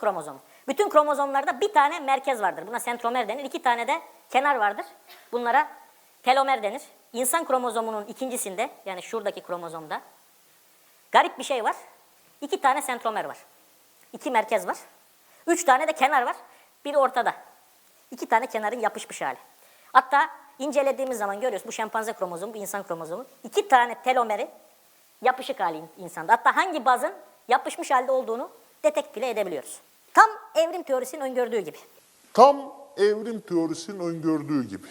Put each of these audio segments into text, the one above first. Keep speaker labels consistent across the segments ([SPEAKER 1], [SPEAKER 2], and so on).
[SPEAKER 1] kromozom. Bütün kromozomlarda bir tane merkez vardır. Buna sentromer denir. İki tane de kenar vardır. Bunlara telomer denir. İnsan kromozomunun ikincisinde yani şuradaki kromozomda garip bir şey var. İki tane sentromer var. İki merkez var. Üç tane de kenar var. Biri ortada. İki tane kenarın yapışmış hali. Hatta incelediğimiz zaman görüyoruz bu şempanze kromozomu, bu insan kromozomu. İki tane telomeri yapışık hali in- insanda. Hatta hangi bazın yapışmış halde olduğunu detek bile edebiliyoruz. Evrim teorisinin öngördüğü gibi.
[SPEAKER 2] Tam evrim teorisinin öngördüğü gibi.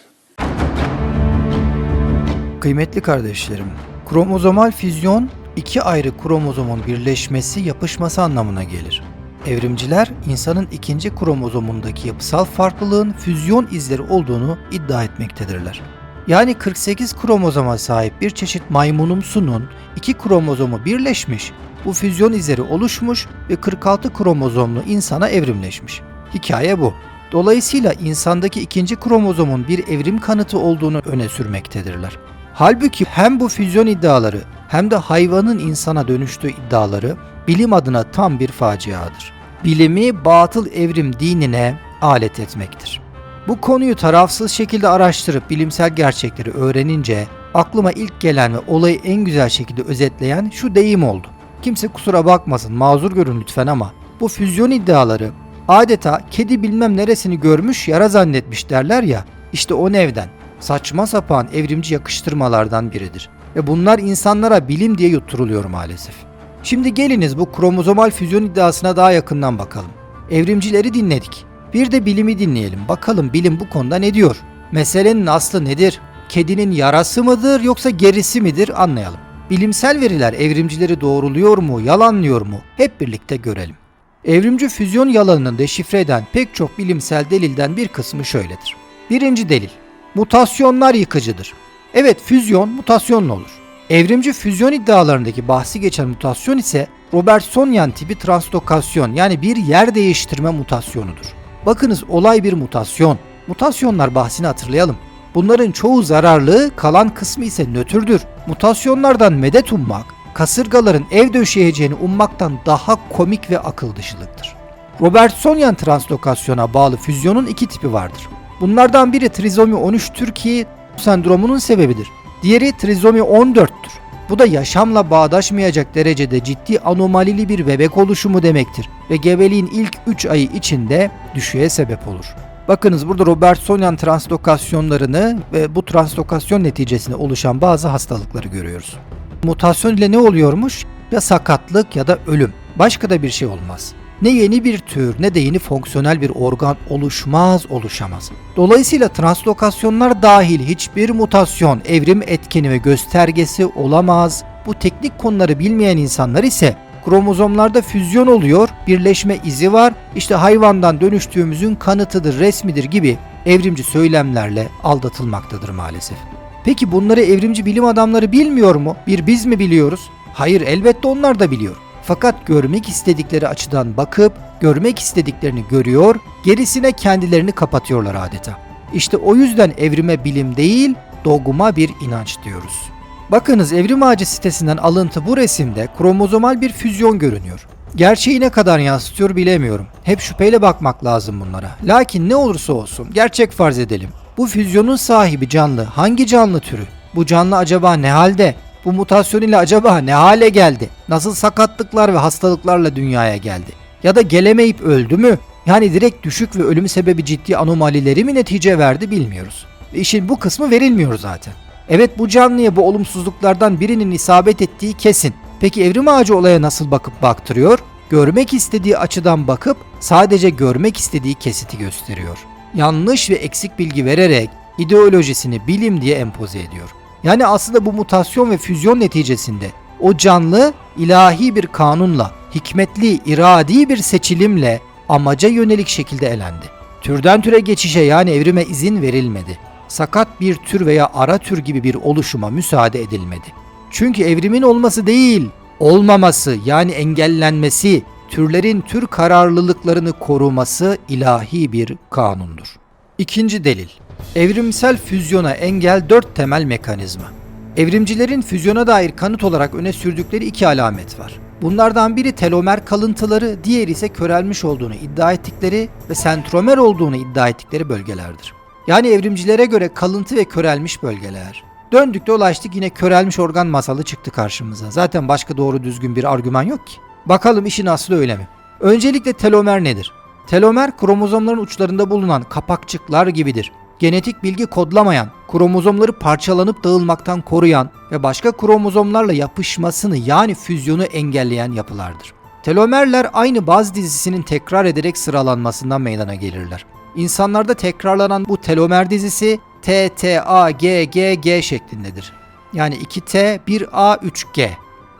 [SPEAKER 3] Kıymetli kardeşlerim, kromozomal füzyon iki ayrı kromozomun birleşmesi, yapışması anlamına gelir. Evrimciler insanın ikinci kromozomundaki yapısal farklılığın füzyon izleri olduğunu iddia etmektedirler. Yani 48 kromozoma sahip bir çeşit maymunumsunun iki kromozomu birleşmiş, bu füzyon izleri oluşmuş ve 46 kromozomlu insana evrimleşmiş. Hikaye bu. Dolayısıyla insandaki ikinci kromozomun bir evrim kanıtı olduğunu öne sürmektedirler. Halbuki hem bu füzyon iddiaları hem de hayvanın insana dönüştüğü iddiaları bilim adına tam bir faciadır. Bilimi batıl evrim dinine alet etmektir. Bu konuyu tarafsız şekilde araştırıp bilimsel gerçekleri öğrenince aklıma ilk gelen ve olayı en güzel şekilde özetleyen şu deyim oldu. Kimse kusura bakmasın, mazur görün lütfen ama bu füzyon iddiaları adeta kedi bilmem neresini görmüş yara zannetmiş derler ya, işte o nevden saçma sapan evrimci yakıştırmalardan biridir. Ve bunlar insanlara bilim diye yutturuluyor maalesef. Şimdi geliniz bu kromozomal füzyon iddiasına daha yakından bakalım. Evrimcileri dinledik. Bir de bilimi dinleyelim. Bakalım bilim bu konuda ne diyor? Meselenin aslı nedir? Kedinin yarası mıdır yoksa gerisi midir anlayalım. Bilimsel veriler evrimcileri doğruluyor mu, yalanlıyor mu? Hep birlikte görelim. Evrimci füzyon yalanını deşifre eden pek çok bilimsel delilden bir kısmı şöyledir. Birinci delil. Mutasyonlar yıkıcıdır. Evet füzyon mutasyonla olur. Evrimci füzyon iddialarındaki bahsi geçen mutasyon ise Robertsonian tipi translokasyon yani bir yer değiştirme mutasyonudur. Bakınız olay bir mutasyon. Mutasyonlar bahsini hatırlayalım. Bunların çoğu zararlı, kalan kısmı ise nötrdür. Mutasyonlardan medet ummak, kasırgaların ev döşeyeceğini ummaktan daha komik ve akıl dışılıktır. Robertsonian translokasyona bağlı füzyonun iki tipi vardır. Bunlardan biri trizomi 13 Türkiye sendromunun sebebidir. Diğeri trizomi 14'tür. Bu da yaşamla bağdaşmayacak derecede ciddi anomalili bir bebek oluşumu demektir ve gebeliğin ilk 3 ayı içinde düşüğe sebep olur. Bakınız burada Robertsonian translokasyonlarını ve bu translokasyon neticesinde oluşan bazı hastalıkları görüyoruz. Mutasyon ile ne oluyormuş? Ya sakatlık ya da ölüm. Başka da bir şey olmaz. Ne yeni bir tür ne de yeni fonksiyonel bir organ oluşmaz oluşamaz. Dolayısıyla translokasyonlar dahil hiçbir mutasyon evrim etkeni ve göstergesi olamaz. Bu teknik konuları bilmeyen insanlar ise kromozomlarda füzyon oluyor, birleşme izi var, işte hayvandan dönüştüğümüzün kanıtıdır, resmidir gibi evrimci söylemlerle aldatılmaktadır maalesef. Peki bunları evrimci bilim adamları bilmiyor mu? Bir biz mi biliyoruz? Hayır elbette onlar da biliyor. Fakat görmek istedikleri açıdan bakıp görmek istediklerini görüyor, gerisine kendilerini kapatıyorlar adeta. İşte o yüzden evrime bilim değil, dogma bir inanç diyoruz. Bakınız Evrim Ağacı sitesinden alıntı bu resimde kromozomal bir füzyon görünüyor. Gerçeği ne kadar yansıtıyor bilemiyorum. Hep şüpheyle bakmak lazım bunlara. Lakin ne olursa olsun gerçek farz edelim. Bu füzyonun sahibi canlı hangi canlı türü? Bu canlı acaba ne halde? Bu mutasyon ile acaba ne hale geldi? Nasıl sakatlıklar ve hastalıklarla dünyaya geldi? Ya da gelemeyip öldü mü? Yani direkt düşük ve ölüm sebebi ciddi anomalileri mi netice verdi bilmiyoruz. Ve işin bu kısmı verilmiyor zaten. Evet bu canlıya bu olumsuzluklardan birinin isabet ettiği kesin. Peki evrim ağacı olaya nasıl bakıp baktırıyor? Görmek istediği açıdan bakıp sadece görmek istediği kesiti gösteriyor. Yanlış ve eksik bilgi vererek ideolojisini bilim diye empoze ediyor. Yani aslında bu mutasyon ve füzyon neticesinde o canlı ilahi bir kanunla, hikmetli, iradi bir seçilimle amaca yönelik şekilde elendi. Türden türe geçişe yani evrime izin verilmedi. Sakat bir tür veya ara tür gibi bir oluşuma müsaade edilmedi. Çünkü evrimin olması değil, olmaması yani engellenmesi, türlerin tür kararlılıklarını koruması ilahi bir kanundur. İkinci delil. Evrimsel füzyona engel dört temel mekanizma. Evrimcilerin füzyona dair kanıt olarak öne sürdükleri iki alamet var. Bunlardan biri telomer kalıntıları, diğeri ise körelmiş olduğunu iddia ettikleri ve sentromer olduğunu iddia ettikleri bölgelerdir. Yani evrimcilere göre kalıntı ve körelmiş bölgeler. Döndük dolaştık yine körelmiş organ masalı çıktı karşımıza. Zaten başka doğru düzgün bir argüman yok ki. Bakalım işin aslı öyle mi? Öncelikle telomer nedir? Telomer kromozomların uçlarında bulunan kapakçıklar gibidir. Genetik bilgi kodlamayan, kromozomları parçalanıp dağılmaktan koruyan ve başka kromozomlarla yapışmasını yani füzyonu engelleyen yapılardır. Telomerler aynı baz dizisinin tekrar ederek sıralanmasından meydana gelirler. İnsanlarda tekrarlanan bu telomer dizisi T, T, A, G, G, G şeklindedir. Yani 2T, 1A, 3G.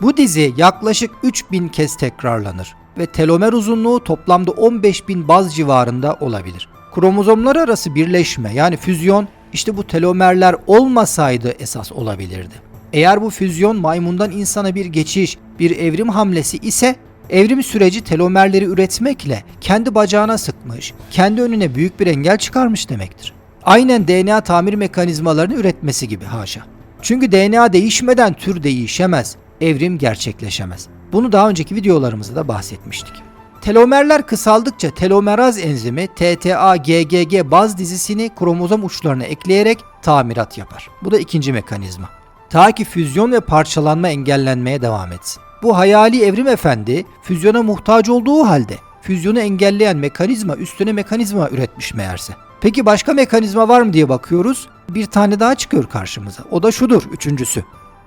[SPEAKER 3] Bu dizi yaklaşık 3000 kez tekrarlanır ve telomer uzunluğu toplamda 15000 baz civarında olabilir. Kromozomlar arası birleşme yani füzyon işte bu telomerler olmasaydı esas olabilirdi. Eğer bu füzyon maymundan insana bir geçiş, bir evrim hamlesi ise evrim süreci telomerleri üretmekle kendi bacağına sıkmış, kendi önüne büyük bir engel çıkarmış demektir. Aynen DNA tamir mekanizmalarını üretmesi gibi haşa. Çünkü DNA değişmeden tür değişemez, evrim gerçekleşemez. Bunu daha önceki videolarımızda da bahsetmiştik. Telomerler kısaldıkça telomeraz enzimi TTA-GGG baz dizisini kromozom uçlarına ekleyerek tamirat yapar. Bu da ikinci mekanizma. Ta ki füzyon ve parçalanma engellenmeye devam etsin. Bu hayali evrim efendi füzyona muhtaç olduğu halde füzyonu engelleyen mekanizma üstüne mekanizma üretmiş meğerse. Peki başka mekanizma var mı diye bakıyoruz. Bir tane daha çıkıyor karşımıza. O da şudur üçüncüsü.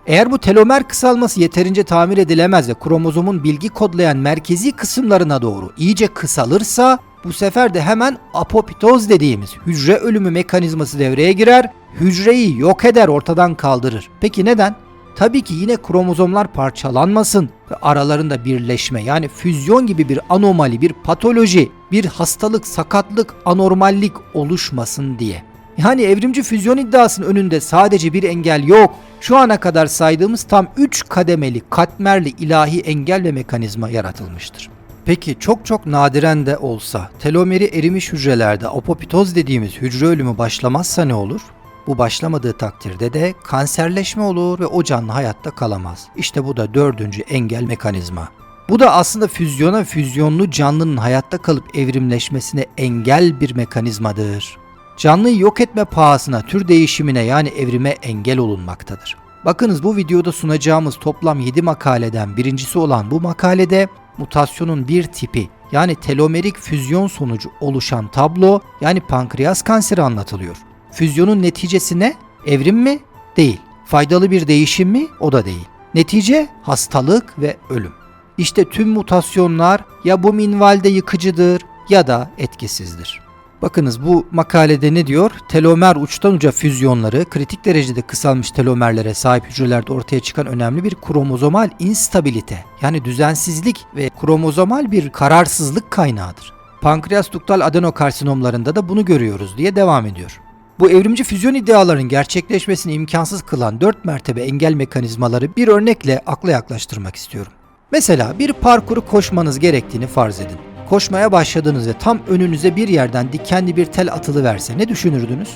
[SPEAKER 3] Eğer bu telomer kısalması yeterince tamir edilemez ve kromozomun bilgi kodlayan merkezi kısımlarına doğru iyice kısalırsa bu sefer de hemen apoptoz dediğimiz hücre ölümü mekanizması devreye girer, hücreyi yok eder, ortadan kaldırır. Peki neden? Tabii ki yine kromozomlar parçalanmasın ve aralarında birleşme yani füzyon gibi bir anomali, bir patoloji, bir hastalık, sakatlık, anormallik oluşmasın diye. Yani evrimci füzyon iddiasının önünde sadece bir engel yok. Şu ana kadar saydığımız tam 3 kademeli, katmerli ilahi engel ve mekanizma yaratılmıştır. Peki çok çok nadiren de olsa telomeri erimiş hücrelerde apoptoz dediğimiz hücre ölümü başlamazsa ne olur? Bu başlamadığı takdirde de kanserleşme olur ve o canlı hayatta kalamaz. İşte bu da dördüncü engel mekanizma. Bu da aslında füzyona füzyonlu canlının hayatta kalıp evrimleşmesine engel bir mekanizmadır. Canlıyı yok etme pahasına tür değişimine yani evrime engel olunmaktadır. Bakınız bu videoda sunacağımız toplam 7 makaleden birincisi olan bu makalede mutasyonun bir tipi yani telomerik füzyon sonucu oluşan tablo yani pankreas kanseri anlatılıyor. Füzyonun neticesi ne? Evrim mi? Değil. Faydalı bir değişim mi? O da değil. Netice hastalık ve ölüm. İşte tüm mutasyonlar ya bu minvalde yıkıcıdır ya da etkisizdir. Bakınız bu makalede ne diyor? Telomer uçtan uca füzyonları kritik derecede kısalmış telomerlere sahip hücrelerde ortaya çıkan önemli bir kromozomal instabilite yani düzensizlik ve kromozomal bir kararsızlık kaynağıdır. Pankreas duktal adenokarsinomlarında da bunu görüyoruz diye devam ediyor. Bu evrimci füzyon iddialarının gerçekleşmesini imkansız kılan dört mertebe engel mekanizmaları bir örnekle akla yaklaştırmak istiyorum. Mesela bir parkuru koşmanız gerektiğini farz edin. Koşmaya başladınız ve tam önünüze bir yerden dikenli bir tel atılı verse ne düşünürdünüz?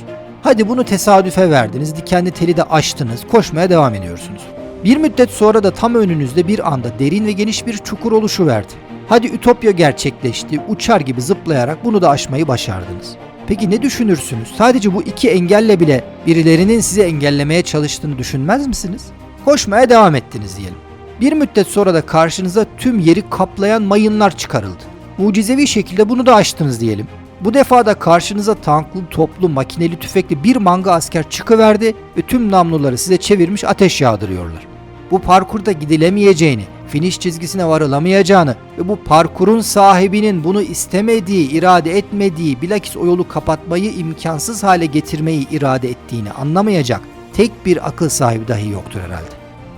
[SPEAKER 3] Hadi bunu tesadüfe verdiniz, dikenli teli de açtınız, koşmaya devam ediyorsunuz. Bir müddet sonra da tam önünüzde bir anda derin ve geniş bir çukur oluşuverdi. Hadi ütopya gerçekleşti, uçar gibi zıplayarak bunu da aşmayı başardınız. Peki ne düşünürsünüz? Sadece bu iki engelle bile birilerinin sizi engellemeye çalıştığını düşünmez misiniz? Koşmaya devam ettiniz diyelim. Bir müddet sonra da karşınıza tüm yeri kaplayan mayınlar çıkarıldı. Mucizevi şekilde bunu da aştınız diyelim. Bu defa da karşınıza tanklı, toplu, makineli tüfekli bir manga asker çıkıverdi ve tüm namluları size çevirmiş ateş yağdırıyorlar. Bu parkurda gidilemeyeceğini, finish çizgisine varılamayacağını ve bu parkurun sahibinin bunu istemediği, irade etmediği, bilakis o yolu kapatmayı imkansız hale getirmeyi irade ettiğini anlamayacak tek bir akıl sahibi dahi yoktur herhalde.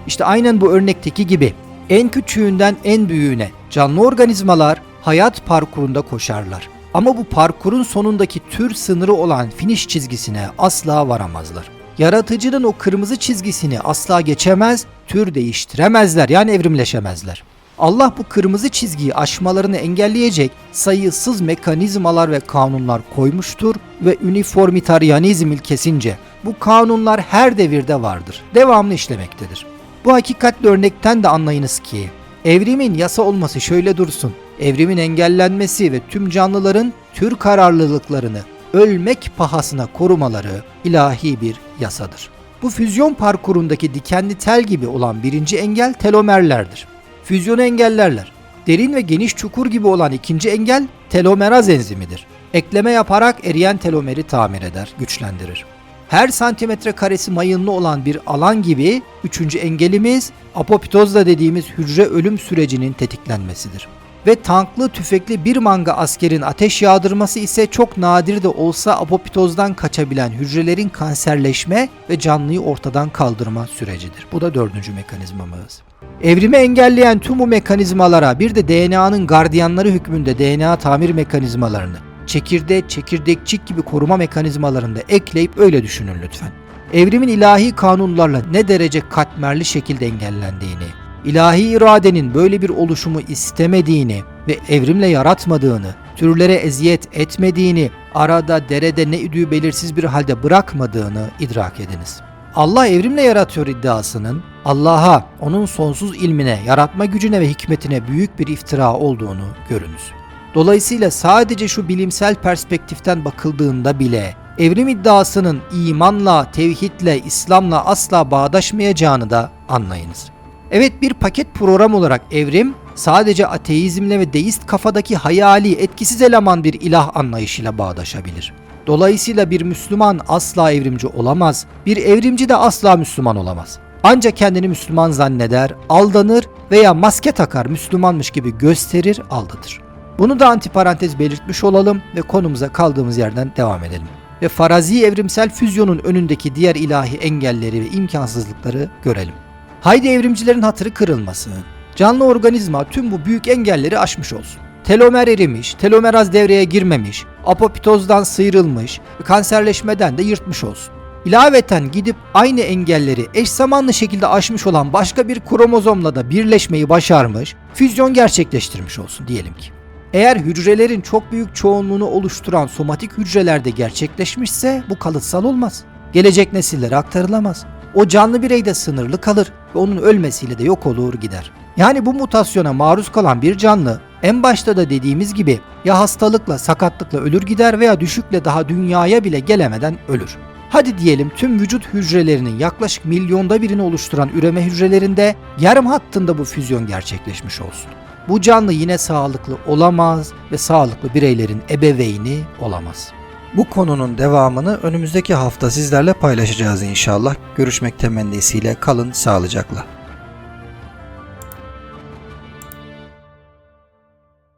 [SPEAKER 3] İşte aynen bu örnekteki gibi en küçüğünden en büyüğüne canlı organizmalar hayat parkurunda koşarlar. Ama bu parkurun sonundaki tür sınırı olan finish çizgisine asla varamazlar. Yaratıcının o kırmızı çizgisini asla geçemez, tür değiştiremezler yani evrimleşemezler. Allah bu kırmızı çizgiyi aşmalarını engelleyecek sayısız mekanizmalar ve kanunlar koymuştur ve üniformitaryanizm ilkesince bu kanunlar her devirde vardır. Devamlı işlemektedir. Bu hakikatli örnekten de anlayınız ki Evrimin yasa olması şöyle dursun. Evrimin engellenmesi ve tüm canlıların tür kararlılıklarını ölmek pahasına korumaları ilahi bir yasadır. Bu füzyon parkurundaki dikenli tel gibi olan birinci engel telomerlerdir. Füzyonu engellerler. Derin ve geniş çukur gibi olan ikinci engel telomeraz enzimidir. Ekleme yaparak eriyen telomeri tamir eder, güçlendirir. Her santimetre karesi mayınlı olan bir alan gibi üçüncü engelimiz apoptozda dediğimiz hücre ölüm sürecinin tetiklenmesidir. Ve tanklı tüfekli bir manga askerin ateş yağdırması ise çok nadir de olsa apoptozdan kaçabilen hücrelerin kanserleşme ve canlıyı ortadan kaldırma sürecidir. Bu da dördüncü mekanizmamız. Evrimi engelleyen tüm bu mekanizmalara bir de DNA'nın gardiyanları hükmünde DNA tamir mekanizmalarını çekirdek, çekirdekçik gibi koruma mekanizmalarını da ekleyip öyle düşünün lütfen. Evrimin ilahi kanunlarla ne derece katmerli şekilde engellendiğini, ilahi iradenin böyle bir oluşumu istemediğini ve evrimle yaratmadığını, türlere eziyet etmediğini, arada derede ne idüğü belirsiz bir halde bırakmadığını idrak ediniz. Allah evrimle yaratıyor iddiasının Allah'a, onun sonsuz ilmine, yaratma gücüne ve hikmetine büyük bir iftira olduğunu görünüz. Dolayısıyla sadece şu bilimsel perspektiften bakıldığında bile evrim iddiasının imanla, tevhidle, İslam'la asla bağdaşmayacağını da anlayınız. Evet bir paket program olarak evrim sadece ateizmle ve deist kafadaki hayali etkisiz eleman bir ilah anlayışıyla bağdaşabilir. Dolayısıyla bir Müslüman asla evrimci olamaz, bir evrimci de asla Müslüman olamaz. Ancak kendini Müslüman zanneder, aldanır veya maske takar Müslümanmış gibi gösterir, aldatır. Bunu da antiparantez belirtmiş olalım ve konumuza kaldığımız yerden devam edelim. Ve farazi evrimsel füzyonun önündeki diğer ilahi engelleri ve imkansızlıkları görelim. Haydi evrimcilerin hatırı kırılmasın. Canlı organizma tüm bu büyük engelleri aşmış olsun. Telomer erimiş, telomeraz devreye girmemiş, apoptozdan sıyrılmış, kanserleşmeden de yırtmış olsun. İlaveten gidip aynı engelleri eş zamanlı şekilde aşmış olan başka bir kromozomla da birleşmeyi başarmış, füzyon gerçekleştirmiş olsun diyelim ki. Eğer hücrelerin çok büyük çoğunluğunu oluşturan somatik hücrelerde gerçekleşmişse bu kalıtsal olmaz. Gelecek nesillere aktarılamaz. O canlı bireyde sınırlı kalır ve onun ölmesiyle de yok olur gider. Yani bu mutasyona maruz kalan bir canlı en başta da dediğimiz gibi ya hastalıkla, sakatlıkla ölür gider veya düşükle daha dünyaya bile gelemeden ölür. Hadi diyelim tüm vücut hücrelerinin yaklaşık milyonda birini oluşturan üreme hücrelerinde yarım hattında bu füzyon gerçekleşmiş olsun. Bu canlı yine sağlıklı olamaz ve sağlıklı bireylerin ebeveyni olamaz. Bu konunun devamını önümüzdeki hafta sizlerle paylaşacağız inşallah. Görüşmek temennisiyle kalın sağlıcakla.